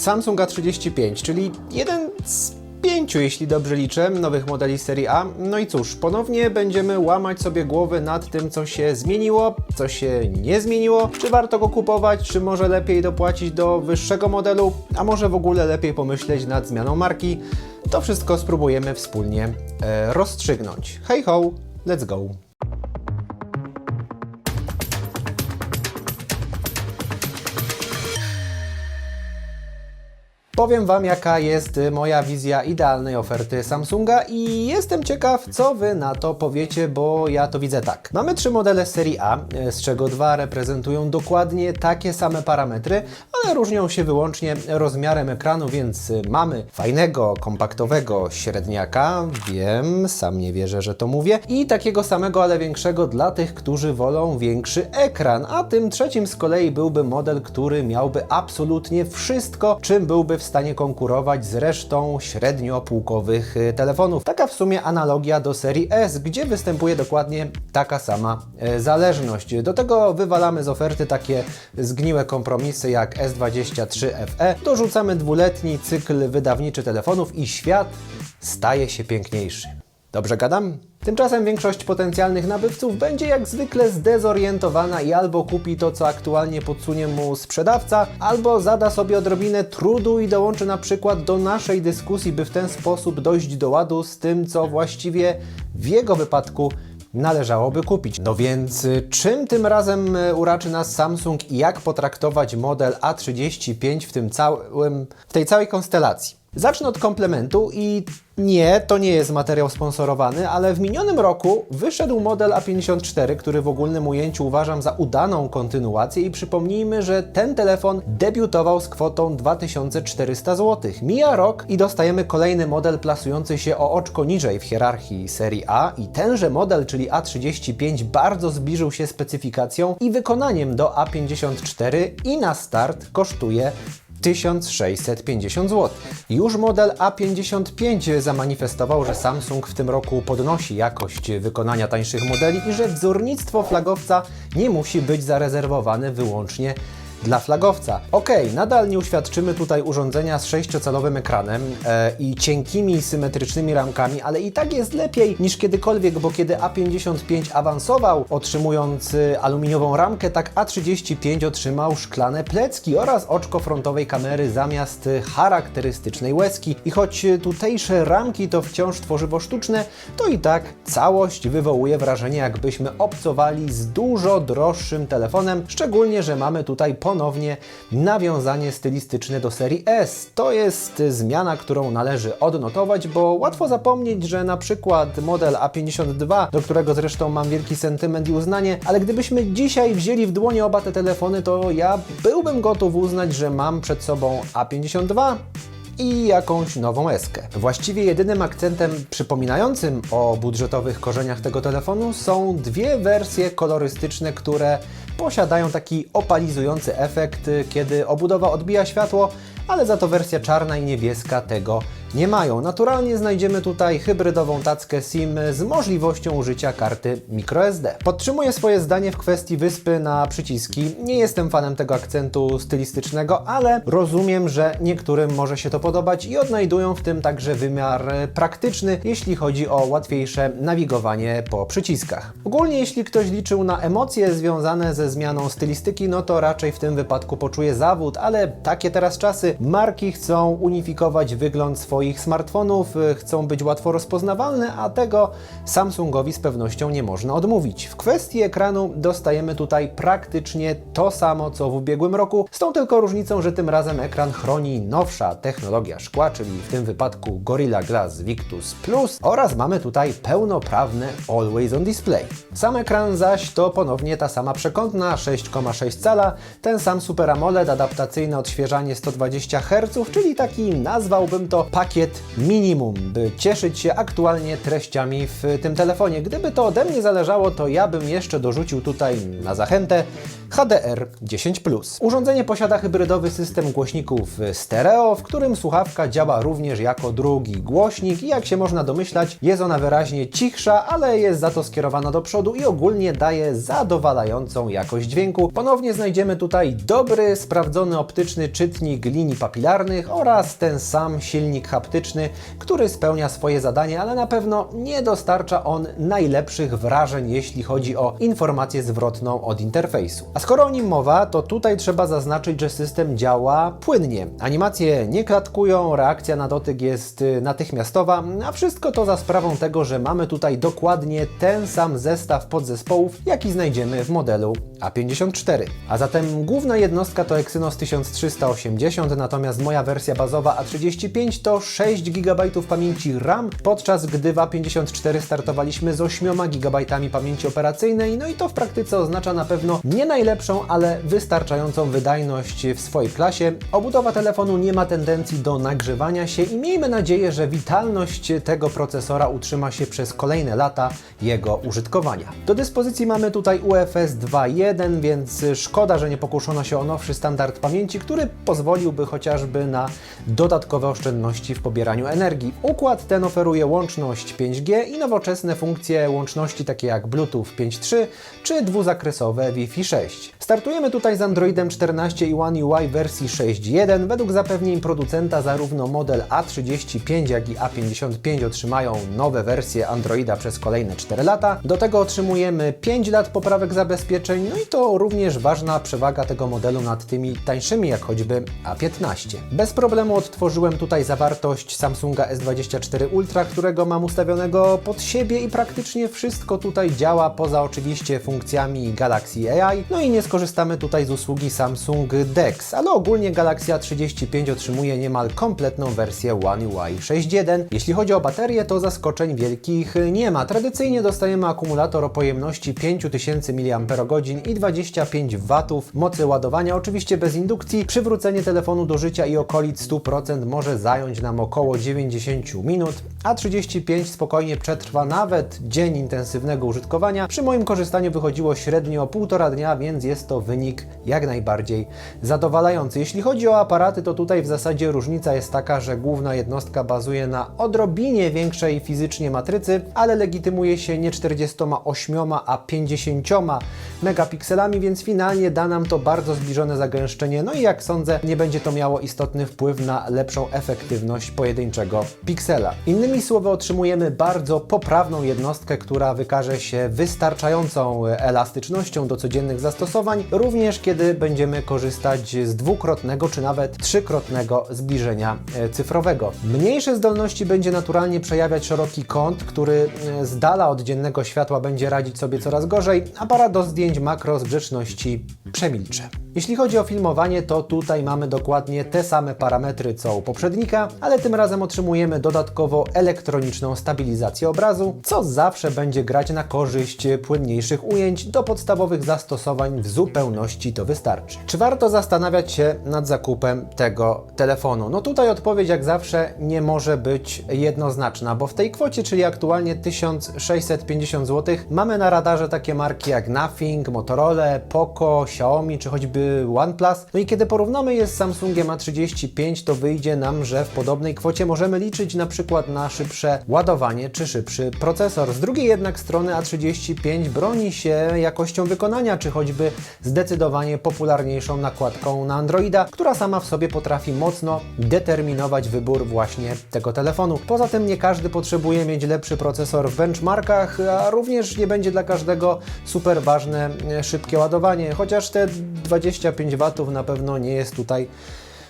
Samsung A35, czyli jeden z pięciu, jeśli dobrze liczę, nowych modeli serii A. No i cóż, ponownie będziemy łamać sobie głowy nad tym, co się zmieniło, co się nie zmieniło, czy warto go kupować, czy może lepiej dopłacić do wyższego modelu, a może w ogóle lepiej pomyśleć nad zmianą marki. To wszystko spróbujemy wspólnie e, rozstrzygnąć. Hej ho, let's go! Powiem Wam, jaka jest y, moja wizja idealnej oferty Samsunga i jestem ciekaw, co Wy na to powiecie, bo ja to widzę tak. Mamy trzy modele serii A, y, z czego dwa reprezentują dokładnie takie same parametry, ale różnią się wyłącznie rozmiarem ekranu, więc y, mamy fajnego, kompaktowego średniaka, wiem, sam nie wierzę, że to mówię, i takiego samego, ale większego dla tych, którzy wolą większy ekran, a tym trzecim z kolei byłby model, który miałby absolutnie wszystko, czym byłby w stanie konkurować z resztą średniopółkowych y, telefonów. Taka w sumie analogia do serii S, gdzie występuje dokładnie taka sama e, zależność. Do tego wywalamy z oferty takie zgniłe kompromisy jak S23 FE, dorzucamy dwuletni cykl wydawniczy telefonów i świat staje się piękniejszy. Dobrze gadam? Tymczasem większość potencjalnych nabywców będzie jak zwykle zdezorientowana i albo kupi to, co aktualnie podsunie mu sprzedawca, albo zada sobie odrobinę trudu i dołączy na przykład do naszej dyskusji, by w ten sposób dojść do ładu z tym, co właściwie w jego wypadku należałoby kupić. No więc y, czym tym razem y, uraczy nas Samsung i jak potraktować model A35 w tym całym, w tej całej konstelacji? Zacznę od komplementu i nie, to nie jest materiał sponsorowany, ale w minionym roku wyszedł model A54, który w ogólnym ujęciu uważam za udaną kontynuację i przypomnijmy, że ten telefon debiutował z kwotą 2400 zł. Mija rok i dostajemy kolejny model plasujący się o oczko niżej w hierarchii serii A i tenże model, czyli A35 bardzo zbliżył się specyfikacją i wykonaniem do A54 i na start kosztuje 1650 zł. Już model A55 zamanifestował, że Samsung w tym roku podnosi jakość wykonania tańszych modeli i że wzornictwo flagowca nie musi być zarezerwowane wyłącznie dla flagowca. Ok, nadal nie uświadczymy tutaj urządzenia z 6-calowym ekranem e, i cienkimi, symetrycznymi ramkami, ale i tak jest lepiej niż kiedykolwiek, bo kiedy A55 awansował, otrzymując y, aluminiową ramkę, tak A35 otrzymał szklane plecki oraz oczko frontowej kamery zamiast y, charakterystycznej łezki. I choć y, tutejsze ramki to wciąż tworzywo sztuczne, to i tak całość wywołuje wrażenie, jakbyśmy obcowali z dużo droższym telefonem, szczególnie, że mamy tutaj ponownie nawiązanie stylistyczne do serii S. To jest zmiana, którą należy odnotować, bo łatwo zapomnieć, że na przykład model A52, do którego zresztą mam wielki sentyment i uznanie, ale gdybyśmy dzisiaj wzięli w dłonie oba te telefony, to ja byłbym gotów uznać, że mam przed sobą A52 i jakąś nową eskę. Właściwie jedynym akcentem przypominającym o budżetowych korzeniach tego telefonu są dwie wersje kolorystyczne, które posiadają taki opalizujący efekt, kiedy obudowa odbija światło, ale za to wersja czarna i niebieska tego nie mają. Naturalnie znajdziemy tutaj hybrydową tackę SIM z możliwością użycia karty microSD. Podtrzymuję swoje zdanie w kwestii wyspy na przyciski. Nie jestem fanem tego akcentu stylistycznego, ale rozumiem, że niektórym może się to podobać i odnajdują w tym także wymiar praktyczny, jeśli chodzi o łatwiejsze nawigowanie po przyciskach. Ogólnie jeśli ktoś liczył na emocje związane ze zmianą stylistyki, no to raczej w tym wypadku poczuje zawód, ale takie teraz czasy. Marki chcą unifikować wygląd swoich smartfonów, y, chcą być łatwo rozpoznawalne, a tego Samsungowi z pewnością nie można odmówić. W kwestii ekranu dostajemy tutaj praktycznie to samo co w ubiegłym roku, z tą tylko różnicą, że tym razem ekran chroni nowsza technologia szkła, czyli w tym wypadku Gorilla Glass Victus Plus oraz mamy tutaj pełnoprawne Always on Display. Sam ekran zaś to ponownie ta sama przekątna 6,6 cala, ten sam Super AMOLED, adaptacyjne odświeżanie 120 Hz, czyli taki nazwałbym to pakiet pakiet minimum, by cieszyć się aktualnie treściami w tym telefonie. Gdyby to ode mnie zależało, to ja bym jeszcze dorzucił tutaj na zachętę HDR10+. Urządzenie posiada hybrydowy system głośników stereo, w którym słuchawka działa również jako drugi głośnik i jak się można domyślać, jest ona wyraźnie cichsza, ale jest za to skierowana do przodu i ogólnie daje zadowalającą jakość dźwięku. Ponownie znajdziemy tutaj dobry, sprawdzony optyczny czytnik linii papilarnych oraz ten sam silnik haptyczny, który spełnia swoje zadanie, ale na pewno nie dostarcza on najlepszych wrażeń, jeśli chodzi o informację zwrotną od interfejsu. A skoro o nim mowa, to tutaj trzeba zaznaczyć, że system działa płynnie. Animacje nie klatkują, reakcja na dotyk jest y, natychmiastowa, a wszystko to za sprawą tego, że mamy tutaj dokładnie ten sam zestaw podzespołów, jaki znajdziemy w modelu A54. A zatem główna jednostka to Exynos 1380, natomiast moja wersja bazowa A35 to 6 GB pamięci RAM, podczas gdy w A54 startowaliśmy z 8 GB pamięci operacyjnej, no i to w praktyce oznacza na pewno nie najlepszą, ale wystarczającą wydajność w swojej klasie. Obudowa telefonu nie ma tendencji do nagrzewania się i miejmy nadzieję, że witalność tego procesora utrzyma się przez kolejne lata jego użytkowania. Do dyspozycji mamy tutaj UFS 2.1, więc szkoda, że nie pokuszono się o nowszy standard pamięci, który pozwoliłby chociażby na dodatkowe oszczędności w pobieraniu energii. Układ ten oferuje łączność 5G i nowoczesne funkcje łączności takie jak Bluetooth 5.3 czy dwuzakresowe Wi-Fi 6. Startujemy tutaj z Androidem 14 i One UI wersji 6.1. Według zapewnień producenta zarówno model A35 jak i A55 otrzymają nowe wersje Androida przez kolejne 4 lata. Do tego otrzymujemy 5 lat poprawek zabezpieczeń, no i to również ważna przewaga tego modelu nad tymi tańszymi jak choćby A15. Bez problemu odtworzyłem tutaj zawartość Samsunga S24 Ultra, którego mam ustawionego pod siebie i praktycznie wszystko tutaj działa poza oczywiście funkcjami Galaxy AI. No i nie skorzystamy tutaj z usługi Samsung DeX, ale ogólnie Galaxy A35 otrzymuje niemal kompletną wersję One UI 6.1. Jeśli chodzi o baterię, to zaskoczeń wielkich nie ma. Tradycyjnie dostajemy akumulator o pojemności 5000 mAh i 25 W mocy ładowania, oczywiście bez indukcji. Przywrócenie telefonu do życia i okolic 100% może zająć nam około 90 minut, a 35 spokojnie przetrwa nawet dzień intensywnego użytkowania. Przy moim korzystaniu wychodziło średnio półtora dnia, więc jest to wynik jak najbardziej zadowalający. Jeśli chodzi o aparaty, to tutaj w zasadzie różnica jest taka, że główna jednostka bazuje na odrobinie większej fizycznie matrycy, ale legitymuje się nie 48, a 50 megapikselami, więc finalnie da nam to bardzo zbliżone zagęszczenie. No i jak sądzę, nie będzie to miało istotny wpływ na lepszą efektywność pojedynczego piksela. Innymi słowy, otrzymujemy bardzo poprawną jednostkę, która wykaże się wystarczającą elastycznością do codziennych zastosowań, również kiedy będziemy korzystać z dwukrotnego czy nawet trzykrotnego zbliżenia e, cyfrowego. Mniejsze zdolności będzie naturalnie przejawiać szeroki kąt, który e, z dala od dziennego światła będzie radzić sobie coraz gorzej. Aparat do zdjęć makro z grzeczności przemilczę. Jeśli chodzi o filmowanie, to tutaj mamy dokładnie te same parametry co u poprzednika, ale tym razem otrzymujemy dodatkowo elektroniczną stabilizację obrazu, co zawsze będzie grać na korzyść płynniejszych ujęć. Do podstawowych zastosowań w zupełności to wystarczy. Czy warto zastanawiać się nad zakupem tego telefonu? No tutaj odpowiedź jak zawsze nie może być jednoznaczna, bo w tej kwocie, czyli aktualnie 1650 zł, mamy na radarze takie marki jak Nothing, Motorola, Poco, Xiaomi czy choćby OnePlus. No i kiedy porównamy je z Samsungiem A35, to wyjdzie nam, że w podobnej kwocie możemy liczyć na przykład na szybsze ładowanie czy szybszy procesor. Z drugiej jednak strony A35 broni się jakością wykonania, czy choćby zdecydowanie popularniejszą nakładką na Androida, która sama w sobie potrafi mocno determinować wybór właśnie tego telefonu. Poza tym nie każdy potrzebuje mieć lepszy procesor w benchmarkach, a również nie będzie dla każdego super ważne e, szybkie ładowanie, chociaż te 25 W na pewno nie jest tutaj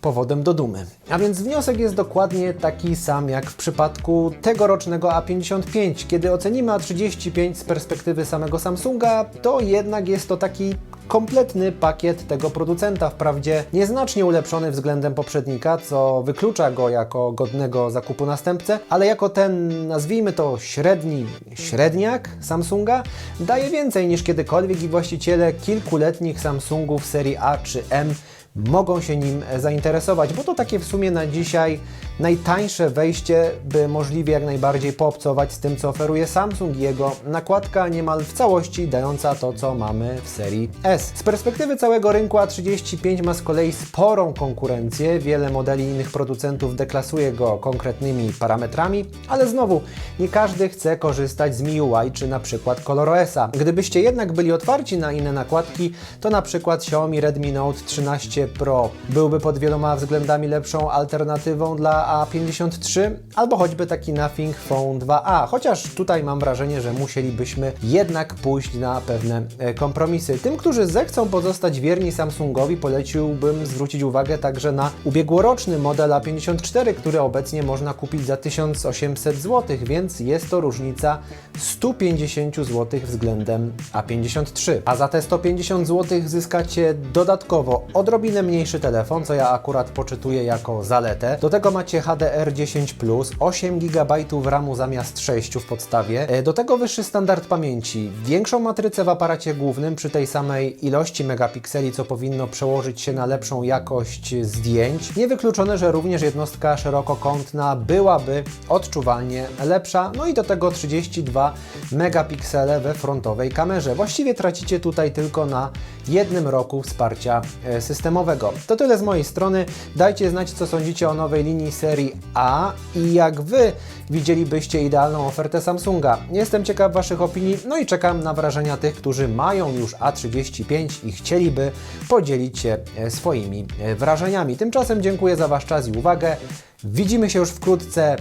powodem do dumy. A więc wniosek jest dokładnie taki sam jak w przypadku tegorocznego A55. Kiedy ocenimy A35 z perspektywy samego Samsunga, to jednak jest to taki kompletny pakiet tego producenta, wprawdzie nieznacznie ulepszony względem poprzednika, co wyklucza go jako godnego zakupu następcę, ale jako ten, nazwijmy to średni średniak Samsunga, daje więcej niż kiedykolwiek i właściciele kilkuletnich Samsungów serii A czy M mogą się nim zainteresować, bo to takie w sumie na dzisiaj najtańsze wejście, by możliwie jak najbardziej poobcować z tym, co oferuje Samsung i jego nakładka niemal w całości dająca to, co mamy w serii S. Z perspektywy całego rynku A35 ma z kolei sporą konkurencję, wiele modeli innych producentów deklasuje go konkretnymi parametrami, ale znowu, nie każdy chce korzystać z MIUI czy na przykład ColorOSa. Gdybyście jednak byli otwarci na inne nakładki, to na przykład Xiaomi Redmi Note 13 Pro byłby pod wieloma względami lepszą alternatywą dla A53, albo choćby taki Nothing Phone 2a, chociaż tutaj mam wrażenie, że musielibyśmy jednak pójść na pewne e, kompromisy. Tym, którzy zechcą pozostać wierni Samsungowi, poleciłbym zwrócić uwagę także na ubiegłoroczny model A54, który obecnie można kupić za 1800 zł, więc jest to różnica 150 zł względem A53. A za te 150 zł zyskacie dodatkowo odrobinę mniejszy telefon, co ja akurat poczytuję jako zaletę. Do tego macie HDR10+, 8 GB RAMu zamiast 6 w podstawie. E, Do tego wyższy standard pamięci, większą matrycę w aparacie głównym przy tej samej ilości megapikseli, co powinno przełożyć się na lepszą jakość zdjęć. Niewykluczone, że również jednostka szerokokątna byłaby odczuwalnie lepsza. No i do tego 32 megapiksele we frontowej kamerze. Właściwie tracicie tutaj tylko na jednym roku wsparcia e, systemowego. To tyle z mojej strony. Dajcie znać, co sądzicie o nowej linii serii A i jak Wy widzielibyście idealną ofertę Samsunga. Jestem ciekaw Waszych opinii, no i czekam na wrażenia tych, którzy mają już A35 i chcieliby podzielić się e, swoimi e, wrażeniami. Tymczasem dziękuję za Wasz czas i uwagę. Widzimy się już wkrótce.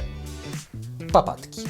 Papatki.